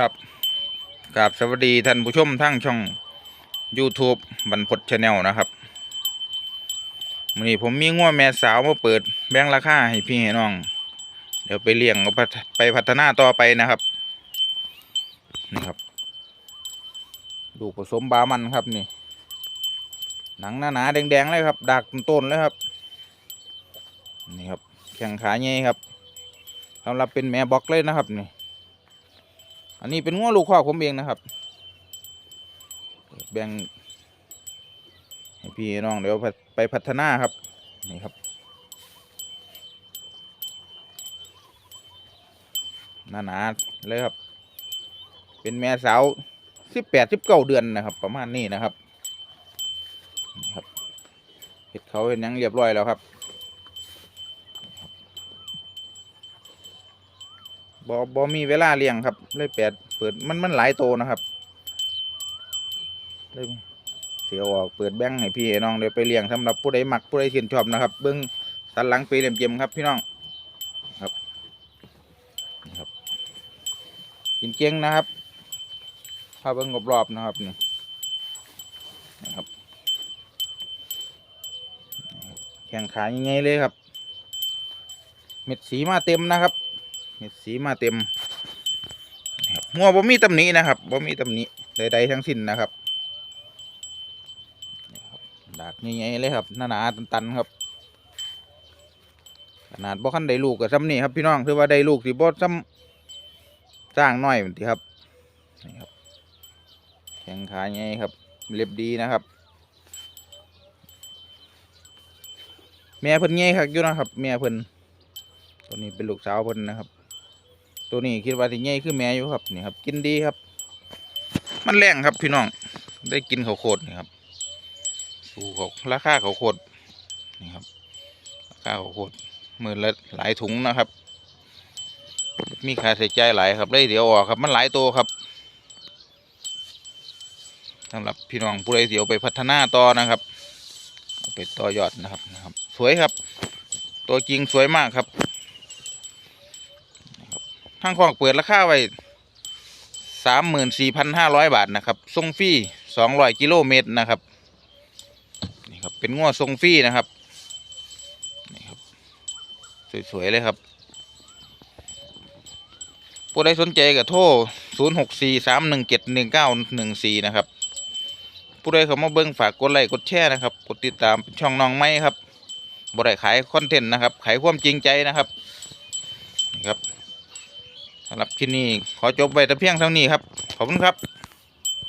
ครับกราบสวัสดีท่านผู้ชมทั้งช่อง YouTube บรรพตชาแนลนะครับวันนี้ผมมีง้วแม่สาวมาเปิดแบ่งราคาให้พี่ให้น้อง เดี๋ยวไปเลี้ยงเอาไปพัฒนาต่อไปนะครับนี่ครับลูผสมบามันครับนี่ หนังหนาๆแดงๆเลยครับดักต้นๆเลยครับ นี่ครับแข้งขาใหญ่ครับสำหรับเป็นแม่บล็อกเลยนะครับนี่ อันนี้เป็นง้อลูกคอกผมเองนะครับ แบ่งให้พี่น้องเดี๋ยวไปพัฒนาครับ นี่ครับ หนาหนาเลยครับ เป็นแม่สาวสิบแปดสิบเก้าเดือนนะครับ ประมาณนี้นะครับครับเห็ดเขาเห็นยังเรียบร้อยแล้วครับ บอบอมีเวลาเลี้ยงครับ เลยแปดเปิดมันมันหลายโตนะครับเลยเสียออกเปิดแบงค์ให้พี่ให้น้องเดี๋ยวไปเลี้ยงสำหรับผู้ใดหมักผู้ใดชื่นชอบนะครับ เบิ้องสันหลังปีเหลี่ยมเจียมครับพี่น้องครับนะครับ กินเก่งนะครับพาเบิ้องรอบๆนะครับนี่นะครับแข่งขายังไงเลยครับ เม็ดสีมาเต็มนะครับ สีมาเต็มหัวบ่มีตำหนินะครับบ่มีตำหนิใดๆทั้งสิ้นนะครับนี่ครับดากใหญ่ๆเลยครับหนาๆตันๆครับ ขนาดบ่คันได้ลูกกับซ้ำนี่ครับพี่น้องถือว่าได้ลูกสิบ่ซ้ำสร้างน้อยเหมือนที่ครับนี่ครับแข้งขาใหญ่ครับเล็บดีนะครับ แม่เพิ่นใหญ่คักอยู่นะครับ แม่เพิ่นตัวนี้เป็นลูกสาวเพิ่นนะครับ ตัวนี้คิดว่าที่ใหญ่คือแม่อยู่ครับนี่ครับ กินดีครับ มันแรงครับพี่น้องได้กินข้าวโคตรนี่ครับสู่เขาราคาข้าวโคตรนี่ครับราคาข้าวโคตรมือละหลายถุงนะครับ มีค่าใช้จ่ายหลายครับได้เดี๋ยวออกครับ มันหลายตัวครับสำหรับพี่น้องผู้ใดเดี๋ยวไปพัฒนาต่อนะครับเอาไปต่อยอดนะครับนะครับ สวยครับ ตัวจริงสวยมากครับ ทางของเปิดราคาไว้สามหมื่นสี่พันห้าร้อยบาทนะครับทรงฟรีสองร้อยกิโลเมตรนะครับนี่ครับเป็นง้อทรงฟรีนะครับนี่ครับสวยๆเลยครับผู้ใดสนใจก็โทรศูนย์หกสี่สามหนึ่งเจ็ดหนึ่งเก้าหนึ่งสี่นะครับผู้ใดเข้ามาเบิ้งฝากกดไลค์กดแชร์นะครับกดติดตามช่องน้องไม้ครับบ่ได้ขายคอนเทนต์นะครับขายความจริงใจนะครับนี่ครับ สำหรับคลิปนี้ขอจบไว้แต่เพียงเท่านี้ครับ ขอบคุณครับ